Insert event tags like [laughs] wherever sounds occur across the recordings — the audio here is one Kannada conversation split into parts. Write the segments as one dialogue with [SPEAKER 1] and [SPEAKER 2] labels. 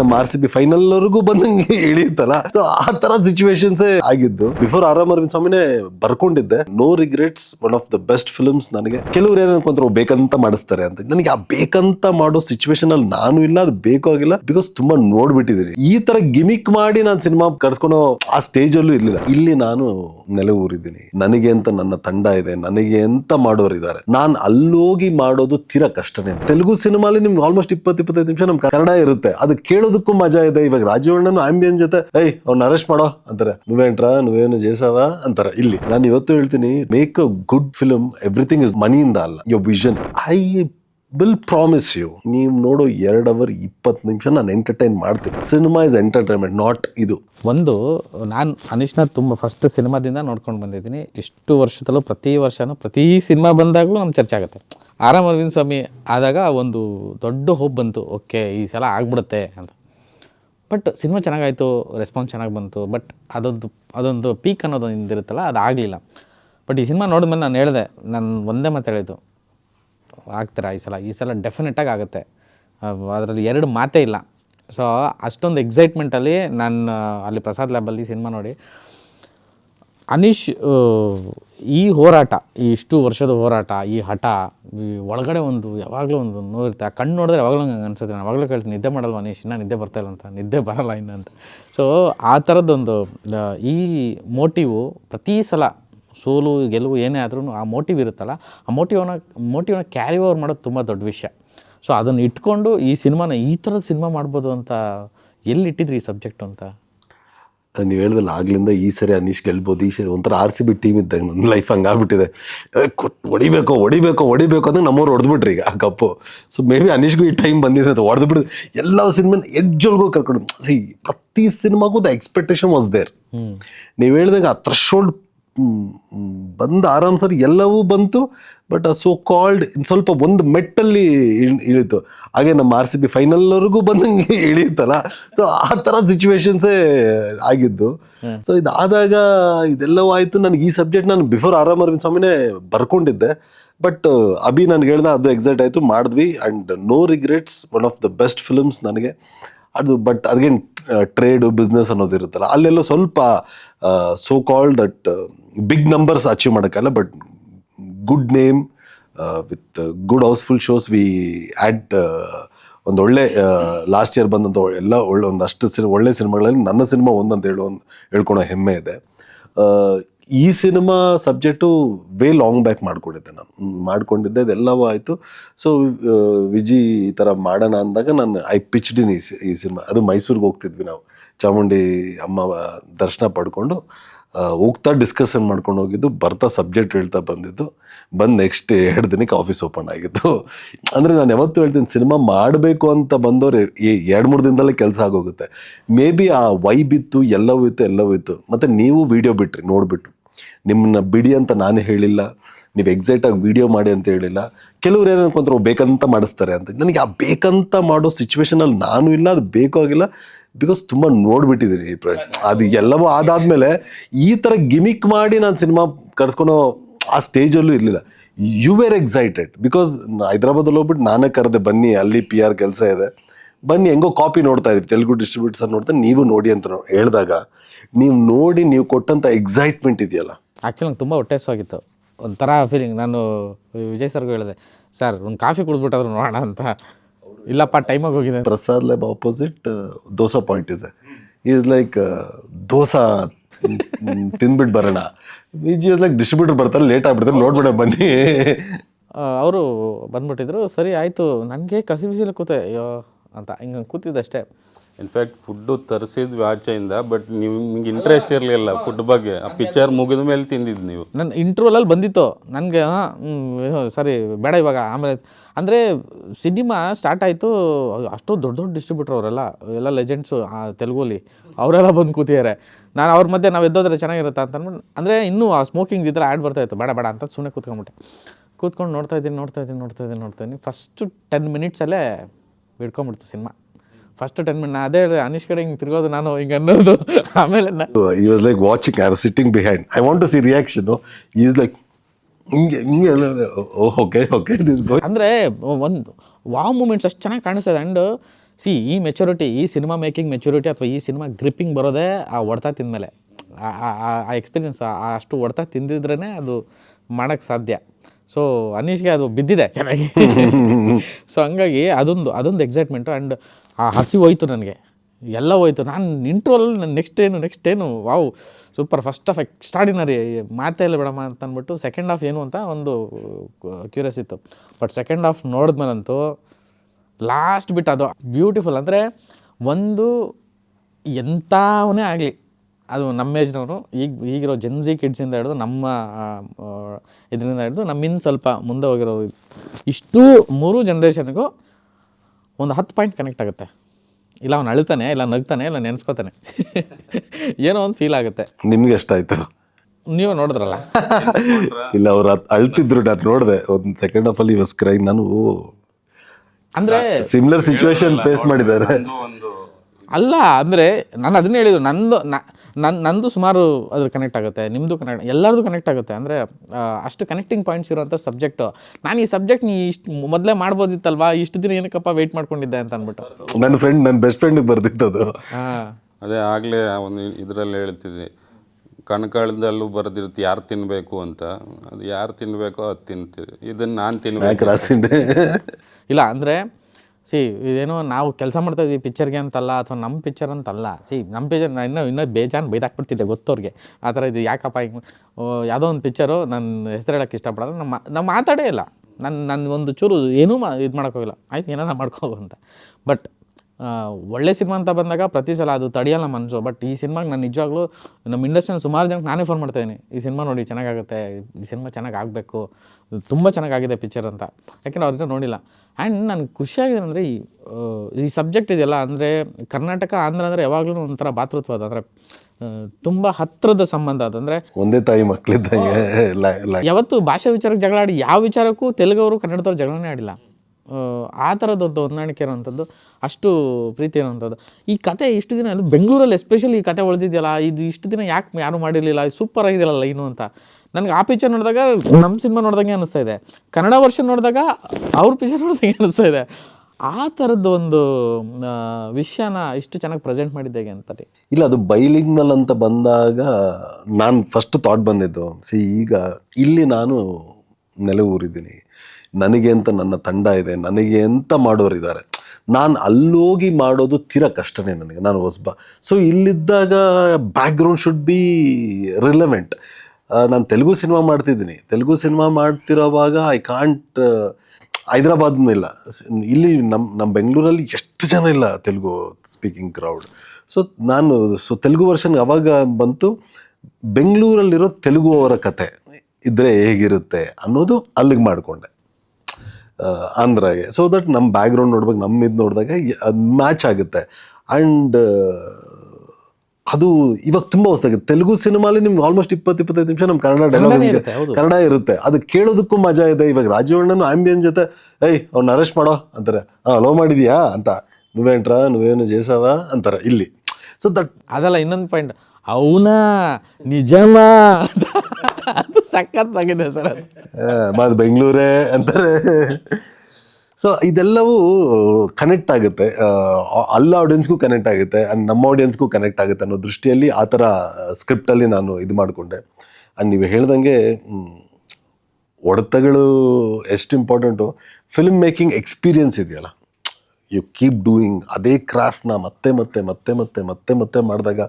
[SPEAKER 1] ನಮ್ಮ ಆರ್ ಸಿ ಬಿ ಫೈನಲ್ ವರೆಗೂ ಬಂದಂಗೆ [laughs] ಇಳಿಯುತ್ತಲ್ಲ? ಸೊ ಆ ತರ ಸಿಚುವೇಶನ್ಸ್ ಆಗಿದ್ದು. ಬಿಫೋರ್ ಆರಾಮ್ ಅರವಿಂದ್ ಸ್ವಾಮಿನೇ ಬರ್ಕೊಂಡಿದ್ದೆ. No regrets one of the best films ನನಗೆ. ಕೆಲವ್ರು ಏನ್ ಅನ್ಕೊಂತಾರೆ ಬೇಕಂತ ಮಾಡಿಸ್ತಾರೆ ಅಂತ. ನನಗೆ ಆ ಬೇಕಂತ ಮಾಡೋ ಸಿಚುವೇಶನ್ ಅಲ್ಲಿ ನಾನು ಇಲ್ಲ, ಅದು ಬೇಕು ಆಗಿಲ್ಲ ಬಿಕಾಸ್ ತುಂಬಾ ನೋಡ್ಬಿಟ್ಟಿದ್ದೀನಿ ಈ ತರ ಗಿಮಿಕ್ ಮಾಡಿ ನಾನು ಸಿನಿಮಾ ಕರ್ಸ್ಕೊಳೋ ಆ ಸ್ಟೇಜ್ ಅಲ್ಲೂ ಇರ್ಲಿಲ್ಲ. ಇಲ್ಲಿ ನಾನು ನೆಲೆ ಊರಿದ್ದೀನಿ. ನನಗೆ ಅಂತ ನನ್ನ ತಂಡ ಇದೆ, ನನಗೆ ಅಂತ ಮಾಡೋರು ಇದ್ದಾರೆ. ನಾನು ಅಲ್ಲೋಗಿ ಮಾಡೋದು ತೀರಾ ಕಷ್ಟನೇ. ತೆಲುಗು ಸಿನಿಮಾಲಿ ನಿಮ್ಗೆ ಆಲ್ಮೋಸ್ಟ್ ಇಪ್ಪತ್ತು, ಇಪ್ಪತ್ತೈದು ನಿಮಿಷ ನಮ್ ಕನ್ನಡ ಇರುತ್ತೆ. ಅದು ಕೇಳೋದಕ್ಕೂ ಮಜಾ ಇದೆ. ಇವಾಗ ರಾಜೀವಣ್ಣನ ಆಂಬಿಯನ್ ಜೊತೆ ಐ ಅವ್ನ ಅರೆಸ್ಟ್ ಮಾಡೋ, ಅಂತಾರೆ. ನೀವೇಂಟ್ರ ನುವೇನು ಜೇಸವ ಅಂತಾರೆ. ಇಲ್ಲಿ ನಾನು ಇವತ್ತು ಹೇಳ್ತೀನಿ make a good film everything is ಮನಿಯಿಂದ ಅಲ್ಲ your vision I will promise you ನೀವು ನೋಡೋ ಎರಡು ಅವರ್ ಇಪ್ಪತ್ತು ನಿಮಿಷ ನಾನು ಎಂಟರ್ಟೈನ್ ಮಾಡ್ತೀನಿ. ಸಿನಿಮಾ ಇಸ್ ಎಂಟರ್ಟೈನ್ಮೆಂಟ್ ನಾಟ್ ಇದು.
[SPEAKER 2] ಒಂದು, ನಾನು ಅನಿಶ್ನ ತುಂಬ ಫಸ್ಟ್ ಸಿನಿಮಾದಿಂದ ನೋಡ್ಕೊಂಡು ಬಂದಿದ್ದೀನಿ. ಇಷ್ಟು ವರ್ಷದಲ್ಲೂ ಪ್ರತಿ ವರ್ಷನೂ ಪ್ರತಿ ಸಿನಿಮಾ ಬಂದಾಗಲೂ ನಮ್ಮ ಚರ್ಚೆ ಆಗುತ್ತೆ. ಆರಾಮ್ ಅರವಿಂದ್ ಸ್ವಾಮಿ ಆದಾಗ ಒಂದು ದೊಡ್ಡ ಹೋಪ್ ಬಂತು. ಓಕೆ, ಈ ಸಲ ಆಗ್ಬಿಡುತ್ತೆ ಅಂತ. ಬಟ್ ಸಿನಿಮಾ ಚೆನ್ನಾಗಾಯಿತು ರೆಸ್ಪಾನ್ಸ್ ಚೆನ್ನಾಗಿ ಬಂತು. ಬಟ್ ಅದೊಂದು ಅದೊಂದು ಪೀಕ್ ಅನ್ನೋದು ಇರುತ್ತಲ್ಲ ಅದು ಆಗಲಿಲ್ಲ. ಬಟ್ ಈ ಸಿನಿಮಾ ನೋಡಿದ್ಮೇಲೆ ನಾನು ಹೇಳಿದೆ, ನಾನು ಒಂದೇ ಮಾತು ಹೇಳಿದ್ದು. ಆಗ್ತೀರಾ ಈ ಸಲ? ಈ ಸಲ ಡೆಫಿನೆಟಾಗಿ ಆಗುತ್ತೆ. ಅದರಲ್ಲಿ ಎರಡು ಮಾತೇ ಇಲ್ಲ. ಸೊ ಅಷ್ಟೊಂದು ಎಕ್ಸೈಟ್ಮೆಂಟಲ್ಲಿ ನಾನು ಅಲ್ಲಿ ಪ್ರಸಾದ್ ಲ್ಯಾಬಲ್ಲಿ ಸಿನಿಮಾ ನೋಡಿ, ಅನೀಶ್ ಈ ಹೋರಾಟ, ಈ ಇಷ್ಟು ವರ್ಷದ ಹೋರಾಟ, ಈ ಹಠ, ಈ ಒಳಗಡೆ ಒಂದು ಯಾವಾಗಲೂ ಒಂದು ನೋವಿರುತ್ತೆ. ಆ ಕಣ್ಣು ನೋಡಿದ್ರೆ ಯಾವಾಗಲೂ ಹಂಗೆ ಅನ್ಸುತ್ತೆ. ನಾನು ಯಾವಾಗಲೂ ಕೇಳ್ತೀನಿ, ನಿದ್ದೆ ಮಾಡಲ್ವ ಅನೀಶ್? ಇನ್ನೂ ನಿದ್ದೆ ಬರ್ತಾಯಿಲ್ಲ ಅಂತ. ನಿದ್ದೆ ಬರಲ್ಲ ಇನ್ನು ಅಂತ. ಸೊ ಆ ಥರದ್ದೊಂದು ಈ ಮೋಟಿವು ಪ್ರತಿ ಸಲ ಸೋಲು ಗೆಲುವು ಏನೇ ಆದ್ರೂ ಆ ಮೋಟಿವ್ ಇರುತ್ತಲ್ಲ ಆ ಮೋಟಿವ್ನ ಮೋಟಿವ್ನ ಕ್ಯಾರಿ ಓವರ್ ಮಾಡೋದು ತುಂಬ ದೊಡ್ಡ ವಿಷಯ. ಸೊ ಅದನ್ನು ಇಟ್ಕೊಂಡು ಈ ಸಿನಿಮಾನ ಈ ಥರದ ಸಿನಿಮಾ ಮಾಡ್ಬೋದು ಅಂತ ಎಲ್ಲಿ ಇಟ್ಟಿದ್ರಿ ಈ ಸಬ್ಜೆಕ್ಟ್ ಅಂತ?
[SPEAKER 1] ನೀವು ಹೇಳ್ದಲ್ಲ ಆಗ್ಲಿಂದ ಈ ಸರಿ ಅನೀಶ್ ಗೆಲ್ಬೋದು ಈ ಸರಿ ಒಂಥರ ಆರ್ ಸಿ ಬಿ ಟೀಮ್ ಇದ್ದಂಗೆ ನನ್ನ ಲೈಫ್ ಹಂಗೆ ಆಗ್ಬಿಟ್ಟಿದೆ. ಹೊಡಿಬೇಕು ಹೊಡಿಬೇಕು ಹೊಡಿಬೇಕು ಅಂದ್ರೆ ನಮ್ಮವ್ರು ಹೊಡೆದ್ಬಿಟ್ರಿ ಈಗ ಆ ಕಪ್ಪು. ಸೊ ಮೇ ಬಿ ಅನೀಶ್ಗೂ ಈ ಟೈಮ್ ಬಂದಿದೆ ಅಂತ ಹೊಡೆದ್ಬಿಟ್ಟು ಎಲ್ಲ ಸಿನಿಮಾನ ಎಜ್ಜೊಳಗೂ ಕರ್ಕೊಂಡು ಸಿ ಪ್ರತಿ ಸಿನಿಮಾಗೂ ದ ಎಕ್ಸ್ಪೆಕ್ಟೇಷನ್ ವಾಸ್ ದೇರ್ ನೀವು ಹೇಳಿದಾಗ ಆ ಥ್ರೆಶೋಲ್ಡ್ ಬಂದ ಆರಾಮ್ ಸರ್ ಎಲ್ಲವೂ ಬಂತು ಬಟ್ ಆ ಸೋ ಕಾಲ್ಡ್ ಸ್ವಲ್ಪ ಒಂದು ಮೆಟ್ಟಲ್ಲಿ ಇಳ್- ಇಳಿತು. ಹಾಗೆ ನಮ್ಮ ಆರ್ ಸಿ ಬಿ ಫೈನಲ್ವರೆಗೂ ಬಂದಂಗೆ [laughs] ಇಳಿಯುತ್ತಲ್ಲ ಸೊ ಆ ಥರ ಸಿಚುವೇಶನ್ಸೇ ಆಗಿದ್ದು. ಸೊ ಇದಾದಾಗ ಇದೆಲ್ಲವೂ ಆಯಿತು. ನನಗೆ ಈ ಸಬ್ಜೆಕ್ಟ್ ನಾನು ಬಿಫೋರ್ ಆರಾಮ್ ಅರವಿಂದ್ ಸ್ವಾಮಿನೇ ಬರ್ಕೊಂಡಿದ್ದೆ. ಬಟ್ ಅಭಿ ನನಗೆ ಹೇಳ್ದೆ ಅದು ಎಕ್ಸೈಟ್ ಆಯಿತು ಮಾಡಿದ್ವಿ. And no regrets one of the best films ನನಗೆ. ಅದು ಬಟ್ ಅದೇನು ಟ್ರೇಡು ಬಿಸ್ನೆಸ್ ಅನ್ನೋದು ಇರುತ್ತಲ್ಲ ಅಲ್ಲೆಲ್ಲ ಸ್ವಲ್ಪ so called that big numbers achieve ಮಾಡೋಕ್ಕಲ್ಲ but good name with good housefull shows we at ಒಂದು ಒಳ್ಳೆ ಲಾಸ್ಟ್ ಇಯರ್ ಬಂದಂಥ ಎಲ್ಲ ಒಳ್ಳೆ ಒಂದಷ್ಟು ಸಿನಿಮಾ ಒಳ್ಳೆ ಸಿನಿಮಾಗಳಲ್ಲಿ ನನ್ನ ಸಿನಿಮಾ ಒಂದಂತ ಹೇಳೋ ಒಂದು ಹೇಳ್ಕೊಳೋ ಹೆಮ್ಮೆ ಇದೆ. ಈ cinema subject way long back ಮಾಡಿಕೊಂಡಿದ್ದೆ ನಾನು. ಮಾಡಿಕೊಂಡಿದ್ದೆ ಅದೆಲ್ಲವೂ ಆಯಿತು. ಸೊ ವಿಜಿ ಈ ಥರ ಮಾಡೋಣ ಅಂದಾಗ ನಾನು ಐ ಪಿಚ್ಡ್ ಡಿನ್ ಈ ಸಿನಿಮಾ ಅದು ಮೈಸೂರಿಗೆ ಹೋಗ್ತಿದ್ವಿ ನಾವು. ಚಾಮುಂಡಿ ಅಮ್ಮ, ದರ್ಶನ ಪಡ್ಕೊಂಡು ಹೋಗ್ತಾ ಡಿಸ್ಕಷನ್ ಮಾಡ್ಕೊಂಡು ಹೋಗಿದ್ದು, ಬರ್ತಾ ಸಬ್ಜೆಕ್ಟ್ ಹೇಳ್ತಾ ಬಂದಿದ್ದು, ಬಂದು ನೆಕ್ಸ್ಟ್ ಎರಡು ದಿನಕ್ಕೆ ಆಫೀಸ್ ಓಪನ್ ಆಗಿದ್ದು ಅಂದರೆ ನಾನು ಯಾವತ್ತೂ ಹೇಳ್ತೀನಿ ಸಿನಿಮಾ ಮಾಡಬೇಕು ಅಂತ ಬಂದವರು ಎರಡು ಮೂರು ದಿನದಲ್ಲೇ ಕೆಲಸ ಆಗೋಗುತ್ತೆ. ಮೇ ಬಿ ಆ ವೈಬ್ ಇತ್ತು, ಎಲ್ಲವೂ ಇತ್ತು ಎಲ್ಲವೂ ಇತ್ತು. ಮತ್ತು ನೀವು ವಿಡಿಯೋ ಬಿಟ್ರಿ, ನೋಡಿಬಿಟ್ರು. ನಿಮ್ಮನ್ನ ಬಿಡಿ ಅಂತ ನಾನು ಹೇಳಿಲ್ಲ, ನೀವು ಎಕ್ಸಾಕ್ಟಾಗಿ ವಿಡಿಯೋ ಮಾಡಿ ಅಂತ ಹೇಳಿಲ್ಲ. ಕೆಲವ್ರು ಏನು ಅನ್ಕೊಂತಾರೆ ಬೇಕಂತ ಮಾಡಿಸ್ತಾರೆ ಅಂತ. ನನಗೆ ಆ ಬೇಕಂತ ಮಾಡೋ ಸಿಚುವೇಶನಲ್ಲಿ ನಾನು ಇಲ್ಲ, ಅದು ಬೇಕು ಆಗಿಲ್ಲ. ಬಿಕಾಸ್ ತುಂಬ ನೋಡ್ಬಿಟ್ಟಿದ್ದೀನಿ ಅದು ಎಲ್ಲವೂ ಆದಾದ್ಮೇಲೆ ಈ ಥರ ಗಿಮಿಕ್ ಮಾಡಿ ನಾನು ಸಿನಿಮಾ ಕರ್ಸ್ಕೊಳೋ ಆ ಸ್ಟೇಜಲ್ಲೂ ಇರಲಿಲ್ಲ. ಯು ವೇರ್ ಎಕ್ಸೈಟೆಡ್ ಬಿಕಾಸ್ ಹೈದ್ರಾಬಾದಲ್ಲಿ ಹೋಗ್ಬಿಟ್ಟು ನಾನೇ ಕರೆದೆ, ಬನ್ನಿ, ಅಲ್ಲಿ ಪಿ ಆರ್ ಕೆಲಸ ಇದೆ. ಬನ್ನಿ, ಹೆಂಗೋ ಕಾಪಿ ನೋಡ್ತಾ ಇದ್ವಿ. ತೆಲುಗು ಡಿಸ್ಟ್ರಿಬ್ಯೂಟರ್ಸ್ ನೋಡ್ತಾ ನೀವು ನೋಡಿ ಅಂತ ಹೇಳಿದಾಗ, ನೀವು ನೋಡಿ ನೀವು ಕೊಟ್ಟಂಥ ಎಕ್ಸೈಟ್ಮೆಂಟ್ ಇದೆಯಲ್ಲ.
[SPEAKER 2] ಆ್ಯಕ್ಚುಲಿ ನಂಗೆ ತುಂಬ ಹೊಟ್ಟೆ ಆಗಿತ್ತು ಒಂಥರ ಫೀಲಿಂಗ್ ನಾನು ವಿಜಯ್ ಸರ್ಗೂ ಹೇಳಿದೆ ಸರ್ ಒಂದು ಕಾಫಿ ಕುಡಿದ್ಬಿಟ್ಟಾದ್ರು ನೋಡೋಣ ಅಂತ. ಇಲ್ಲಪ್ಪ ಟೈಮಾಗಿ ಹೋಗಿದೆ.
[SPEAKER 1] Prasad lab opposite dosa point ಇದೆ ಈಸ್ ಲೈಕ್ ದೋಸಾ ತಿಂದ್ಬಿಟ್ಟು ಬರೋಣ. ವಿಜಿ ಇಸ್ ಲೈಕ್ ಡಿಸ್ಟ್ರಿಬ್ಯೂಟರ್ ಬರ್ತಾರೆ ಲೇಟ್ ಆಗ್ಬಿಡ್ತಾರೆ ನೋಡ್ಬಿಡ ಬನ್ನಿ.
[SPEAKER 2] ಅವರು ಬಂದ್ಬಿಟ್ಟಿದ್ರು ಸರಿ ಆಯಿತು ನನಗೆ ಕಸಿ ಬಿಸಿಲು ಕೂತೆ ಅಯ್ಯೋ ಅಂತ ಹಿಂಗೆ ಕೂತಿದ್ದಷ್ಟೇ
[SPEAKER 3] ಇನ್ಫ್ಯಾಕ್ಟ್ ಫುಡ್ಡು ತರಿಸಿದ್ವಿ ಆಚೆಯಿಂದ ಬಟ್ ನಿಮ್ಗೆ ಇಂಟ್ರೆಸ್ಟ್ ಇರಲಿಲ್ಲ ಫುಡ್ ಬಗ್ಗೆ. ಆ ಪಿಕ್ಚರ್ ಮುಗಿದ ಮೇಲೆ ತಿಂದಿದ್ದು ನೀವು.
[SPEAKER 2] ನನ್ನ ಇಂಟ್ರೋಲಲ್ಲಿ ಬಂದಿತ್ತು. ನನಗೆ ಸರಿ, ಬೇಡ ಇವಾಗ, ಆಮೇಲೆ ಅಂದರೆ ಸಿನಿಮಾ ಸ್ಟಾರ್ಟ್ ಆಯಿತು, ಅಷ್ಟು ದೊಡ್ಡ ದೊಡ್ಡ ಡಿಸ್ಟ್ರಿಬ್ಯೂಟ್ರ್ ಅವರೆಲ್ಲ, ಎಲ್ಲ ಲೆಜೆಂಡ್ಸು ತೆಲುಗುಲಿ, ಅವರೆಲ್ಲ ಬಂದು ಕೂತಿದ್ದಾರೆ ನಾನು ಅವ್ರ ಮಧ್ಯೆ ನಾವು ಎದ್ದೋದ್ರೆ ಚೆನ್ನಾಗಿರುತ್ತೆ ಅಂತ ಅಂದ್ಬಿಟ್ಟು ಅಂದರೆ ಇನ್ನೂ ಆ ಸ್ಮೋಕಿಂಗ್ ಇದ್ರೆ ಆ್ಯಡ್ ಬರ್ತಾಯಿತ್ತು ಬೇಡ ಬೇಡ ಅಂತ ಸುಮ್ಮನೆ ಕೂತ್ಕೊಂಡ್ಬಿಟ್ಟೆ. ಕೂತ್ಕೊಂಡು ನೋಡ್ತಾ ಇದ್ದೀನಿ ನೋಡ್ತಾ ಇದ್ದೀನಿ ನೋಡ್ತಾ ಇದ್ದೀನಿ ನೋಡ್ತಾ ಇದ್ದೀನಿ. ಫಸ್ಟು ಟೆನ್ ಮಿನಿಟ್ಸಲ್ಲೇ ಹಿಡ್ಕೊಂಬಿಡ್ತು ಸಿನಿಮಾ ಫಸ್ಟ್ ಟೆನ್ ಮಿನಿಟ್ ಅದೇ ಹೇಳಿದೆ ಅನಿಶ್ ಕಡೆ ಹಿಂಗೆ ತಿರ್ಗೋದು ನಾನು ಹಿಂಗೆ ಅನ್ನೋದು. ಆಮೇಲೆ
[SPEAKER 1] ಈ was like watching I was sitting behind I want to see reaction is like ಹಿಂಗೆ ಹಿಂಗೆ ಓಕೆ ಓಕೆ
[SPEAKER 2] ಅಂದರೆ ಒಂದು ವಾವ್ ಮೂಮೆಂಟ್ಸ್ ಅಷ್ಟು ಚೆನ್ನಾಗಿ ಕಾಣಿಸ್ತದೆ. ಆ್ಯಂಡ್ ಸಿ ಈ ಮೆಚುರಿಟಿ ಈ ಸಿನಿಮಾ ಮೇಕಿಂಗ್ ಮೆಚುರಿಟಿ ಅಥವಾ ಈ ಸಿನಿಮಾ ಗ್ರಿಪ್ಪಿಂಗ್ ಬರೋದೇ ಆ ಹೊಡ್ತಾ ತಿಂದಮೇಲೆ. ಆ ಎಕ್ಸ್ಪೀರಿಯನ್ಸ್ ಅಷ್ಟು ಹೊಡ್ತಾ ತಿಂದಿದ್ರೇ ಅದು ಮಾಡೋಕ್ಕೆ ಸಾಧ್ಯ. ಸೊ ಅನೀಶ್ಗೆ ಅದು ಬಿದ್ದಿದೆ ಚೆನ್ನಾಗಿ ಸೊ ಹಂಗಾಗಿ ಅದೊಂದು ಅದೊಂದು ಎಕ್ಸೈಟ್ಮೆಂಟು ಆ್ಯಂಡ್ ಆ ಹಸಿ ಹೋಯ್ತು ನನಗೆ. ಎಲ್ಲ ಹೋಯ್ತು. ನಾನು ಇಂಟ್ರೋಲಲ್ಲಿ ನಾನು ನೆಕ್ಸ್ಟ್ ಏನು ನೆಕ್ಸ್ಟ್ ಏನು? Wow super first of extraordinary ಮಾತೇ ಇಲ್ಲ ಬಿಡಮ್ಮ ಅಂತ ಅಂದ್ಬಿಟ್ಟು ಸೆಕೆಂಡ್ ಹಾಫ್ ಏನು ಅಂತ ಒಂದು ಕ್ಯೂರಿಯಸ್ ಇತ್ತು. ಬಟ್ ಸೆಕೆಂಡ್ ಹಾಫ್ ನೋಡಿದ್ಮೇಲಂತೂ ಲಾಸ್ಟ್ ಬಿಟ್ ಅದು ಬ್ಯೂಟಿಫುಲ್ ಅಂದರೆ ಒಂದು ಎಂಥವನೇ ಆಗಲಿ. ಅದು ನಮ್ಮ ಏಜ್ನವರು ಈಗ ಈಗಿರೋ ಜನ್ಜಿ ಕಿಡ್ಸಿಂದ ಹಿಡಿದು ನಮ್ಮ ಇದರಿಂದ ಹಿಡಿದು ನಮ್ಮಿಂದ ಸ್ವಲ್ಪ ಮುಂದೆ ಹೋಗಿರೋ ಇಷ್ಟು ಮೂರು ಜನ್ರೇಷನ್ಗೂ ಒಂದು ಹತ್ತು ಪಾಯಿಂಟ್ ಕನೆಕ್ಟ್ ಆಗುತ್ತೆ. ಇಲ್ಲ ಅವ್ನು ಅಳ್ತಾನೆ ಇಲ್ಲ ನಗ್ತಾನೆ ಇಲ್ಲ ನೆನೆಸ್ಕೋತಾನೆ. [laughs] ಏನೋ ಒಂದು ಫೀಲ್ ಆಗುತ್ತೆ.
[SPEAKER 1] ನಿಮ್ಗೆ ಎಷ್ಟಾಯ್ತು?
[SPEAKER 2] ನೀವು ನೋಡಿದ್ರಲ್ಲ. [laughs]
[SPEAKER 1] ಇಲ್ಲ ಅವ್ರು ಅಳ್ತಿದ್ರು ನಾನು ನೋಡಿದೆ. ಒಂದು ಸೆಕೆಂಡ್ ಹಾಫ್ ಅಲ್ಲಿ ವಾಸ್ ಕ್ರೈ ನಾನು
[SPEAKER 2] ಅಂದರೆ
[SPEAKER 1] ಸಿಮಿಲರ್ ಸಿಚುವೇಶನ್ ಫೇಸ್ ಮಾಡಿದ್ದಾರೆ.
[SPEAKER 3] ಒಂದು
[SPEAKER 2] ಅಲ್ಲ ಅಂದರೆ ನಾನು ಅದನ್ನೇ ಹೇಳಿದ್ದು ನಂದು ನನ್ನ ನಂದು ಸುಮಾರು ಅದ್ರ ಕನೆಕ್ಟ್ ಆಗುತ್ತೆ ನಿಮ್ಮದು ಕನೆಕ್ಟ್ ಎಲ್ಲರದು ಕನೆಕ್ಟ್ ಆಗುತ್ತೆ. ಅಂದರೆ ಅಷ್ಟು ಕನೆಕ್ಟಿಂಗ್ ಪಾಯಿಂಟ್ಸ್ ಇರೋಂಥ ಸಬ್ಜೆಕ್ಟು ನಾನು ಈ ಸಬ್ಜೆಕ್ಟ್ ನೀ ಇಷ್ಟು ಮೊದಲೇ ಮಾಡ್ಬೋದಿತ್ತಲ್ವಾ? ಇಷ್ಟು ದಿನ ಏನಕ್ಕಪ್ಪ ವೆಯ್ಟ್ ಮಾಡ್ಕೊಂಡಿದ್ದೆ ಅಂತ ಅಂದ್ಬಿಟ್ಟು.
[SPEAKER 1] ನನ್ನ ಫ್ರೆಂಡ್ ನನ್ನ ಬೆಸ್ಟ್ ಫ್ರೆಂಡಿಗೆ ಬರ್ದಿತ್ತದು.
[SPEAKER 2] ಹಾಂ.
[SPEAKER 3] ಅದೇ ಆಗಲೇ ಒಂದು ಇದರಲ್ಲಿ ಹೇಳ್ತಿದ್ದೆ. ಕಣ್ಕಾಳದಲ್ಲೂ ಬರೆದಿರುತ್ತೆ ಯಾರು ತಿನ್ನಬೇಕು ಅಂತ. ಅದು ಯಾರು ತಿನ್ನಬೇಕೋ ಅದು ತಿಂತೀವಿ ಇದನ್ನು ನಾನು ತಿನ್ಬೇಕು.
[SPEAKER 2] ಇಲ್ಲ ಅಂದರೆ ಸಿ, ಇದೇನೋ ನಾವು ಕೆಲಸ ಮಾಡ್ತಾ ಇದ್ವಿ ಪಿಕ್ಚರ್ಗೆ ಅಂತಲ್ಲ ಅಥವಾ ನಮ್ಮ ಪಿಕ್ಚರ್ ಅಂತಲ್ಲ, ಸಿ, ನಮ್ಮ ಪಿಕ್ಚರ್ ನಾನು ಇನ್ನೂ ಇನ್ನೂ ಬೇಜಾನ್ ಬೈದಾಕ್ಬಿಡ್ತಿದ್ದೆ ಗೊತ್ತವ್ರಿಗೆ. ಆ ಥರ ಇದು ಯಾಕಪ್ಪ ಹಿಂಗೆ ಯಾವುದೋ ಒಂದು ಪಿಕ್ಚರು ನನ್ನ ಹೆಸರು ಹೇಳೋಕ್ಕೆ ಇಷ್ಟಪಡಲ್ಲ. ನಮ್ಮ ನಮ್ಮ ಮಾತಾಡೇ ಇಲ್ಲ. ನನ್ನ ನನ್ನ ಒಂದು ಚೂರು ಏನೂ ಮಾ, ಇದು ಮಾಡೋಕ್ಕೋಗಿಲ್ಲ ಆಯ್ತು ಏನಾರ ಮಾಡ್ಕೋಬೋದು ಅಂತ. ಬಟ್ ಒಳ್ಳೆ ಸಿನಿಮಾ ಅಂತ ಬಂದಾಗ ಪ್ರತಿ ಸಲ ಅದು ತಡೆಯಲ್ಲ ಮನಸ್ಸು ಬಟ್ ಈ ಸಿನಿಮಾಗೆ ನಾನು ನಿಜವಾಗ್ಲೂ ನಮ್ಮ ಇಂಡಸ್ಟ್ರಿಯಲ್ಲಿ ಸುಮಾರು ಜನಕ್ಕೆ ನಾನೇ ಫೋನ್ ಮಾಡ್ತಾಯಿದ್ದೀನಿ ಈ ಸಿನಿಮಾ ನೋಡಿ ಚೆನ್ನಾಗಾಗುತ್ತೆ ಈ ಸಿನಿಮಾ ಚೆನ್ನಾಗಿ ಆಗಬೇಕು ತುಂಬ ಚೆನ್ನಾಗಾಗಿದೆ ಪಿಕ್ಚರ್ ಅಂತ. ಯಾಕೆಂದ್ರೆ ಅವ್ರನ್ನ ನೋಡಿಲ್ಲ. ಆ್ಯಂಡ್ ನನಗೆ ಖುಷಿಯಾಗಿದೆ ಅಂದರೆ ಈ ಈ ಸಬ್ಜೆಕ್ಟ್ ಇದೆಯಲ್ಲ ಅಂದರೆ ಕರ್ನಾಟಕ ಆಂಧ್ರ ಅಂದರೆ ಯಾವಾಗಲೂ ಒಂಥರ ಭಾತೃತ್ವ ಅದು ಅಂದರೆ ತುಂಬ ಹತ್ತಿರದ ಸಂಬಂಧ ಅದು. ಅಂದರೆ
[SPEAKER 1] ಒಂದೇ ತಾಯಿ ಮಕ್ಕಳಿದ್ದಂಗೆ
[SPEAKER 2] ಯಾವತ್ತು ಭಾಷೆ ವಿಚಾರಕ್ಕೆ ಜಗಳ ಆಡಿ ಯಾವ ವಿಚಾರಕ್ಕೂ ತೆಲುಗವರು ಕನ್ನಡದವ್ರು ಜಗಳನೇ ಆಡಿಲ್ಲ. ಆ, ಆ ಥರದೊಂದು ಹೊಂದಾಣಿಕೆ ಇರೋವಂಥದ್ದು ಅಷ್ಟು ಪ್ರೀತಿ ಇರೋವಂಥದ್ದು. ಈ ಕತೆ ಇಷ್ಟು ದಿನ ಅದು ಬೆಂಗಳೂರಲ್ಲಿ ಎಸ್ಪೆಷಲಿ ಈ ಕತೆ ಉಳಿದಿದೆಯಲ್ಲ ಇದು ಇಷ್ಟು ದಿನ ಯಾಕೆ ಯಾರು ಮಾಡಿರಲಿಲ್ಲ ಸೂಪರ್ ಆಗಿದೆಯಲ್ಲ ಲೈನು ಅಂತ. ನನಗೆ ಆ ಪಿಕ್ಚರ್ ನೋಡಿದಾಗ ನಮ್ಮ ಸಿನಿಮಾ ನೋಡಿದಂಗೆ ಅನಿಸ್ತಾ ಇದೆ. ಕನ್ನಡ ವರ್ಷನ್ ನೋಡಿದಾಗ ಅವ್ರ ಪಿಕ್ಚರ್ ನೋಡ್ದಂಗೆ ಅನಿಸ್ತಾ ಇದೆ. ಆ ಥರದ್ದು ಒಂದು ವಿಷಯನ ಇಷ್ಟು ಚೆನ್ನಾಗಿ ಪ್ರೆಸೆಂಟ್ ಮಾಡಿದ್ದೇಗೆ ಅಂತಾರೆ
[SPEAKER 1] ಇಲ್ಲ ಅದು ಬೈಲಿಂಗ್ನಲ್ ಅಂತ ಬಂದಾಗ ನಾನು ಫಸ್ಟ್ ಥಾಟ್ ಬಂದಿದ್ದು. ಸಿ ಈಗ ಇಲ್ಲಿ ನಾನು ನೆಲೆ ಊರಿದ್ದೀನಿ ನನಗೆ ಅಂತ ನನ್ನ ತಂಡ ಇದೆ, ನನಗೆ ಅಂತ ಮಾಡೋರಿದ್ದಾರೆ ನಾನು ಅಲ್ಲೋಗಿ ಮಾಡೋದು ತೀರ ಕಷ್ಟನೇ ನನಗೆ. ನಾನು ಹೊಸಬ. ಸೊ ಇಲ್ಲಿದ್ದಾಗ ಬ್ಯಾಕ್ಗ್ರೌಂಡ್ ಶುಡ್ ಬಿ ರಿಲೆವೆಂಟ್ ನಾನು ತೆಲುಗು ಸಿನಿಮಾ ಮಾಡ್ತಿದ್ದೀನಿ. ತೆಲುಗು ಸಿನಿಮಾ ಮಾಡ್ತಿರೋವಾಗ ಐ ಕಾಂಟ್ ಹೈದ್ರಾಬಾದ್ನಿಲ್ಲ ಇಲ್ಲಿ. ನಮ್ಮ ನಮ್ಮ ಬೆಂಗಳೂರಲ್ಲಿ ಎಷ್ಟು ಜನ ಇಲ್ಲ ತೆಲುಗು ಸ್ಪೀಕಿಂಗ್ ಕ್ರೌಡ್ ಸೊ ನಾನು ಸೊ ತೆಲುಗು ವರ್ಷನ್ ಅವಾಗ ಬಂತು. ಬೆಂಗಳೂರಲ್ಲಿರೋ ತೆಲುಗು ಅವರ ಕತೆ ಇದ್ದರೆ ಹೇಗಿರುತ್ತೆ ಅನ್ನೋದು ಅಲ್ಲಿಗೆ ಮಾಡಿಕೊಂಡೆ. ಆಂಧ್ರಾಗೆ ಸೊ ದಟ್ ನಮ್ಮ ಬ್ಯಾಕ್ಗ್ರೌಂಡ್ ನೋಡ್ಬೇಕು ನಮ್ಮ ಇದು ನೋಡಿದಾಗ ಅದು ಮ್ಯಾಚ್ ಆಗುತ್ತೆ ಆ್ಯಂಡ್ ಅದು ಇವಾಗ ತುಂಬ ಹೊಸ್ದಾಗಿದೆ ತೆಲುಗು ಸಿನಿಮಾಲಿ ನಿಮ್ಗೆ ಆಲ್ಮೋಸ್ಟ್ ಇಪ್ಪತ್ತು ಇಪ್ಪತ್ತೈದು ನಿಮಿಷ ನಮ್ಮ ಕನ್ನಡ ಡೈಲಾಗ್
[SPEAKER 2] ಇರುತ್ತೆ, ಹೌದು.
[SPEAKER 1] ಕನ್ನಡ ಇರುತ್ತೆ ಅದು ಕೇಳೋದಕ್ಕೂ ಮಜಾ ಇದೆ ಇವಾಗ ರಾಜೀವಣ್ಣನು ಆಂಬಿಯನ್ ಜೊತೆ ಏಯ್ ಅವ್ನ ಅರೆಸ್ಟ್ ಮಾಡೋ ಅಂತಾರೆ ಹಾಂ ಲೋ ಮಾಡಿದ್ಯಾ ಅಂತ నువ్వేంట్రా నువ్వేమైనా చేసావా ಅಂತಾರೆ ಇಲ್ಲಿ ಸೊ ದಟ್
[SPEAKER 2] ಅದಲ್ಲ ಇನ್ನೊಂದು ಪಾಯಿಂಟ್ ಅವನಾ ನಿಜಮಾ ಅದು ಸಖತ್ತಾಗಿದೆ ಸರ್ ಅದು.
[SPEAKER 1] ಮಾದು ಬೆಂಗಳೂರೇ ಅಂತಾರೆ. ಸೊ ಇದೆಲ್ಲವೂ ಕನೆಕ್ಟ್ ಆಗುತ್ತೆ. ಅಲ್ಲ ಆಡಿಯನ್ಸ್ಗೂ ಕನೆಕ್ಟ್ ಆಗುತ್ತೆ ಆ್ಯಂಡ್ ನಮ್ಮ ಆಡಿಯನ್ಸ್ಗೂ ಕನೆಕ್ಟ್ ಆಗುತ್ತೆ ಅನ್ನೋ ದೃಷ್ಟಿಯಲ್ಲಿ ಆ ಥರ ಸ್ಕ್ರಿಪ್ಟಲ್ಲಿ ನಾನು ಇದು ಮಾಡಿಕೊಂಡೆ. ಆ್ಯಂಡ್ ನೀವು ಹೇಳ್ದಂಗೆ ಒಡೆತಗಳು ಎಷ್ಟು ಇಂಪಾರ್ಟೆಂಟು ಫಿಲ್ಮ್ ಮೇಕಿಂಗ್ ಎಕ್ಸ್ಪೀರಿಯನ್ಸ್ ಇದೆಯಲ್ಲ? ಯು ಕೀಪ್ ಡೂಯಿಂಗ್ ಅದೇ ಕ್ರಾಫ್ಟ್ನ ಮತ್ತೆ ಮತ್ತೆ ಮತ್ತೆ ಮತ್ತೆ ಮತ್ತೆ ಮತ್ತೆ ಮಾಡಿದಾಗ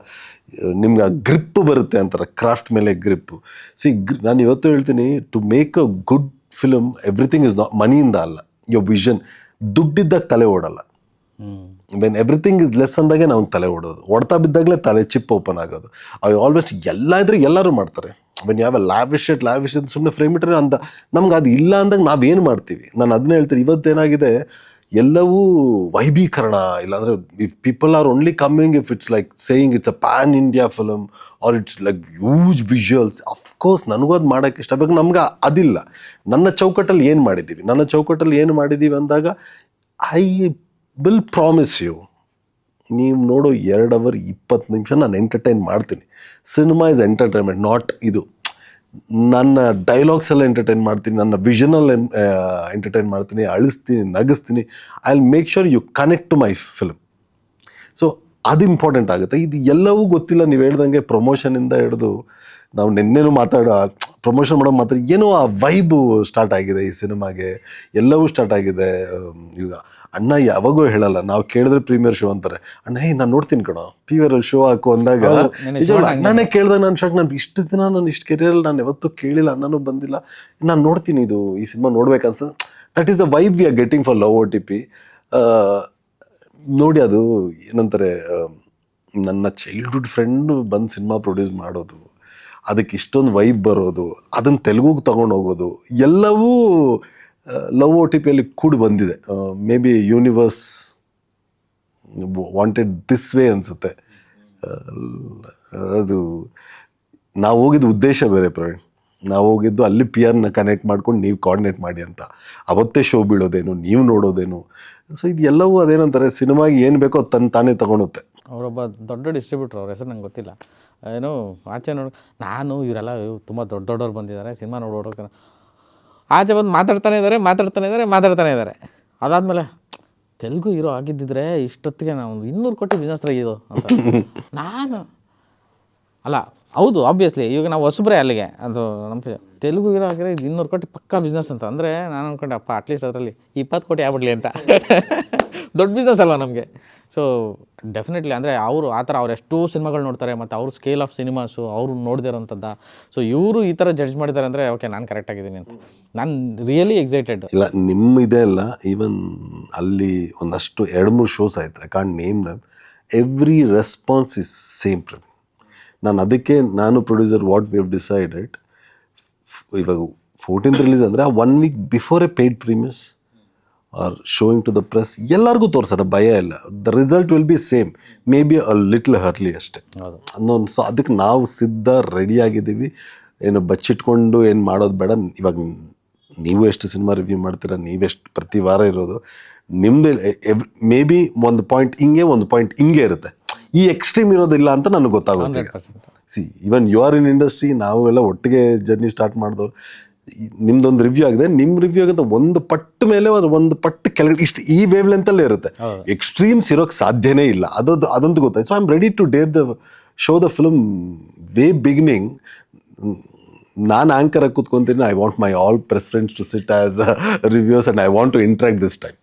[SPEAKER 1] ನಿಮ್ಗೆ ಆ ಗ್ರಿಪ್ ಬರುತ್ತೆ ಅಂತಾರೆ ಕ್ರಾಫ್ಟ್ ಮೇಲೆ ಗ್ರಿಪ್ ಸಿ ನಾನು ಇವತ್ತು ಹೇಳ್ತೀನಿ to make a good film everything is not ಮನಿಯಿಂದ ಅಲ್ಲ ಯೋರ್ ವಿಷನ್ ದುಡ್ಡಿದ್ದಾಗ ತಲೆ ಓಡಲ್ಲ. ವೆನ್ ಎವ್ರಿಥಿಂಗ್ ಇಸ್ ಲೆಸ್ ಅಂದಾಗೆ ನಾವು ತಲೆ ಓಡೋದು. ಹೊಡ್ತಾ ಬಿದ್ದಾಗಲೇ ತಲೆ ಚಿಪ್ ಓಪನ್ ಆಗೋದು. ಅವು ಆಲ್ಮೋಸ್ಟ್ ಎಲ್ಲ ಇದ್ರೆ ಎಲ್ಲರೂ ಮಾಡ್ತಾರೆ. ವೆನ್ ಯಾವ ಲ್ಯಾವಿಶ್ ಇಟ್ ಲ್ಯಾವಿಶ್ ಸುಮ್ಮನೆ ಫ್ರೇಮ್ ಇಟ್ಟರೆ ಅಂತ ನಮ್ಗೆ ಅದು ಇಲ್ಲ ಅಂದಾಗ ನಾವೇನು ಮಾಡ್ತೀವಿ? ನಾನು ಅದನ್ನೇ ಹೇಳ್ತೀನಿ ಇವತ್ತೇನಾಗಿದೆ ಎಲ್ಲವೂ ವೈಭೀಕರಣ ಇಲ್ಲಾಂದರೆ if people are only coming if it's like saying it's a pan India film or it's like use visuals of course ನನಗೂ ಅದು ಮಾಡೋಕ್ಕೆ ಇಷ್ಟ. ಬೇಕು ನಮ್ಗೆ ಅದಿಲ್ಲ. ನನ್ನ ಚೌಕಟ್ಟಲ್ಲಿ ಏನು ಮಾಡಿದ್ದೀವಿ? ನನ್ನ ಚೌಕಟ್ಟಲ್ಲಿ ಏನು ಮಾಡಿದ್ದೀವಿ ಅಂದಾಗ ಐ ವಿಲ್ ಪ್ರಾಮಿಸ್ ಯು ನೀವು ನೋಡೋ ಎರಡು ಅವರ್ ಇಪ್ಪತ್ತು ನಿಮಿಷ ನಾನು ಎಂಟರ್ಟೈನ್ ಮಾಡ್ತೀನಿ. ಸಿನಿಮಾ ಇಸ್ ಎಂಟರ್ಟೈನ್ಮೆಂಟ್ ನಾಟ್ ಇದು. ನನ್ನ ಡೈಲಾಗ್ಸ್ ಎಲ್ಲ ಎಂಟರ್ಟೈನ್ ಮಾಡ್ತೀನಿ, ನನ್ನ ವಿಷನಲ್ಲಿ ಎಂಟರ್ಟೈನ್ ಮಾಡ್ತೀನಿ, ಅಳಿಸ್ತೀನಿ, ನಗಿಸ್ತೀನಿ. I will make sure you connect to my film so ಅದು ಇಂಪಾರ್ಟೆಂಟ್ ಆಗುತ್ತೆ. ಇದು ಎಲ್ಲವೂ ಗೊತ್ತಿಲ್ಲ. ನೀವು ಹೇಳ್ದಂಗೆ ಪ್ರಮೋಷನಿಂದ ಹಿಡಿದು ನಾವು ನಿನ್ನೆನೂ ಮಾತಾಡೋ ಪ್ರಮೋಷನ್ ಮಾಡೋ ಮಾತ್ರ ಏನೋ ಆ ವೈಬು ಸ್ಟಾರ್ಟ್ ಆಗಿದೆ ಈ ಸಿನಿಮಾಗೆ ಎಲ್ಲವೂ ಸ್ಟಾರ್ಟ್ ಆಗಿದೆ. ಈಗ ಅಣ್ಣ ಯಾವಾಗೂ ಹೇಳಲ್ಲ ನಾವು ಕೇಳಿದ್ರೆ ಪ್ರೀಮಿಯರ್ ಶೋ ಅಂತಾರೆ. ಅಣ್ಣ ಹೇ ನಾನು ನೋಡ್ತೀನಿ ಕಣೋ ಪ್ರೀಮಿಯರ್ ಶೋ ಹಾಕು ಅಂದಾಗ ನಿಜವಾಗ್ಲೂ ಅಣ್ಣನೇ ಕೇಳ್ದಾಗ ನಾನು ಶಾಕ್ ನಾನು ಇಷ್ಟು ದಿನ ನಾನು ಇಷ್ಟು ಕೆರಿಯರ್ ನಾನು ಯಾವತ್ತೂ ಕೇಳಿಲ್ಲ ಅಣ್ಣನೂ ಬಂದಿಲ್ಲ. ನಾನು ನೋಡ್ತೀನಿ ಇದು ಈ cinema ನೋಡ್ಬೇಕನ್ಸ್ತದೆ that is a vibe we are getting for love O T P ನೋಡಿ ಅದು ಏನಂತಾರೆ ನನ್ನ ಚೈಲ್ಡ್ಹುಡ್ ಫ್ರೆಂಡ್ ಬಂದು ಸಿನಿಮಾ ಪ್ರೊಡ್ಯೂಸ್ ಮಾಡೋದು ಅದಕ್ಕೆ ಇಷ್ಟೊಂದು ವೈಬ್ ಬರೋದು ಅದನ್ನು ತೆಲುಗುಗೆ ತಗೊಂಡು ಹೋಗೋದು ಎಲ್ಲವೂ ಲವ್ ಓ ಟಿ ಪಿಯಲ್ಲಿ ಕೂಡಿ ಬಂದಿದೆ. May be universe wanted this way ಅನಿಸುತ್ತೆ. ಅದು ನಾವು ಹೋಗಿದ್ದು ಉದ್ದೇಶ ಬೇರೆ ಪ್ರವೀಣ್. ನಾವು ಹೋಗಿದ್ದು ಅಲ್ಲಿ ಪಿ ಆರ್ನ ಕನೆಕ್ಟ್ ಮಾಡ್ಕೊಂಡು ನೀವು ಕೋಆರ್ಡಿನೇಟ್ ಮಾಡಿ ಅಂತ. ಅವತ್ತೇ ಶೋ ಬೀಳೋದೇನು, ನೀವು ನೋಡೋದೇನು. ಸೊ ಇದು ಎಲ್ಲವೂ ಅದೇನಂತಾರೆ, ಸಿನಿಮಾಗೆ ಏನು ಬೇಕೋ ತನ್ನ ತಾನೇ ತಗೊಳುತ್ತೆ.
[SPEAKER 2] ಅವರೊಬ್ಬ ದೊಡ್ಡ ಡಿಸ್ಟ್ರಿಬ್ಯೂಟರ್ ಅವ್ರ ಹೆಸರು ನಂಗೆ ಗೊತ್ತಿಲ್ಲ. ಏನು ಆಚೆ ನೋಡಿ, ನಾನು ಇವರೆಲ್ಲ ತುಂಬ ದೊಡ್ಡ ದೊಡ್ಡವ್ರು ಬಂದಿದ್ದಾರೆ, ಸಿನಿಮಾ ನೋಡಿ ಹೋಗ್ತಾರೆ ಆಚೆ ಬಂದು ಮಾತಾಡ್ತಾನೆ ಇದ್ದಾರೆ ಮಾತಾಡ್ತಾನೆ ಇದ್ದಾರೆ ಮಾತಾಡ್ತಾನೆ ಇದ್ದಾರೆ. ಅದಾದ್ಮೇಲೆ ತೆಲುಗು ಹೀರೋ ಆಗಿದ್ದಿದ್ರೆ ಇಷ್ಟೊತ್ತಿಗೆ ನಾವು ಒಂದು ಇನ್ನೂರು ಕೋಟಿ ಬಿಸ್ನೆಸ್ ಇದು ಅಂತ. [laughs] ನಾನು ಅಲ್ಲ ಹೌದು ಆಬ್ವಿಯಸ್ಲಿ ಇವಾಗ ನಾವು ಹೊಸಬ್ರೆ ಅಲ್ಲಿಗೆ. ಅದು ನಮ್ಮ ತೆಲುಗು ಹೀರೋ ಆಗಿದ್ರೆ ಇದು ಇನ್ನೂರು ಕೋಟಿ ಪಕ್ಕಾ ಬಿಸ್ನೆಸ್ ಅಂತ. ಅಂದರೆ ನಾನು ಅನ್ಕೊಂಡೆ ಅಪ್ಪ ಅಟ್ಲೀಸ್ಟ್ ಅದರಲ್ಲಿ ಇಪ್ಪತ್ತು ಕೋಟಿ ಆಗ್ಬಿಡ್ಲಿ ಅಂತ. [laughs] ದೊಡ್ಡ ಬಿಸ್ನೆಸ್ ಅಲ್ವಾ ನಮಗೆ? ಸೊ ಡೆಫಿನೆಟ್ಲಿ ಅಂದರೆ ಅವರು ಆ ಥರ ಅವ್ರು ಎಷ್ಟೋ ಸಿನಿಮಾಗಳು ನೋಡ್ತಾರೆ ಮತ್ತು ಅವ್ರ ಸ್ಕೇಲ್ ಆಫ್ ಸಿನಿಮಾಸು ಅವರು ನೋಡ್ದಿರೋಂಥದ್ದು. ಸೊ ಇವರು ಈ ಥರ ಜಡ್ಜ್ ಮಾಡಿದ್ದಾರೆ ಅಂದರೆ ಓಕೆ ನಾನು ಕರೆಕ್ಟ್ ಆಗಿದ್ದೀನಿ ಅಂತ. ನಾನು ರಿಯಲಿ ಎಕ್ಸೈಟೆಡ್
[SPEAKER 1] ಇಲ್ಲ ನಿಮ್ಮ ಇದೆ ಅಲ್ಲ ಈವನ್ ಅಲ್ಲಿ ಒಂದಷ್ಟು ಎರಡು ಮೂರು ಶೋಸ್ ಆಯಿತು. I can't name them every response is same Praveen ನಾನು ಅದಕ್ಕೆ ನಾನು producer what we have decided ಇವಾಗ ಫೋರ್ಟೀನ್ತ್ ರಿಲೀಸ್ ಅಂದರೆ one week before a paid premieres are showing to the press ಎಲ್ಲರಿಗೂ ತೋರಿಸೋದು ಭಯ ಇಲ್ಲ. The result will be same may be a little early ಅಷ್ಟೇ.
[SPEAKER 2] ಅನ್ನೋನ್
[SPEAKER 1] ಅನ್ನೊಂದು ಸೊ ಅದಕ್ಕೆ ನಾವು ಸಿದ್ಧ ರೆಡಿಯಾಗಿದ್ದೀವಿ ಏನು ಬಚ್ಚಿಟ್ಕೊಂಡು ಏನು ಮಾಡೋದು ಬೇಡ. ಇವಾಗ ನೀವು ಎಷ್ಟು ಸಿನಿಮಾ ರಿವ್ಯೂ ಮಾಡ್ತೀರಾ ನೀವೆಷ್ಟು ಪ್ರತಿ ವಾರ ಇರೋದು ನಿಮ್ಮದು ಮೇ ಬಿ ಒಂದು ಪಾಯಿಂಟ್ ಹಿಂಗೆ ಒಂದು ಪಾಯಿಂಟ್ ಹಿಂಗೆ ಇರುತ್ತೆ. ಈ ಎಕ್ಸ್ಟ್ರೀಮ್ ಇರೋದಿಲ್ಲ ಅಂತ ನನಗೆ ಗೊತ್ತಾಗುತ್ತೆ see even you are in industry ನಾವು ಎಲ್ಲ ಒಟ್ಟಿಗೆ ಜರ್ನಿ ಸ್ಟಾರ್ಟ್ ಮಾಡಿದವ್ರು. ನಿಮ್ದೊಂದು ರಿವ್ಯೂ ಆಗಿದೆ. ನಿಮ್ಮ ರಿವ್ಯೂ ಆಗಿದೆ ಒಂದು ಪಟ್ಟು ಮೇಲೆ ಅದು ಒಂದು ಪಟ್ಟು ಕೆಳಗಡೆ ಇಷ್ಟು ಈ ವೇವ್ ಲೆಂತಲ್ಲೇ ಇರುತ್ತೆ. ಎಕ್ಸ್ಟ್ರೀಮ್ಸ್ ಇರೋಕೆ ಸಾಧ್ಯನೇ ಇಲ್ಲ. ಅದೊಂದು ಅದೊಂದು ಗೊತ್ತಾಯ್ತು so I am ready to dare the show the film way beginning ನಾನು ಆಂಕರ್ ಆಗಿ ಕೂತ್ಕೊಂತೀನಿ. I want my all press friends to sit as reviews and I want to interact this time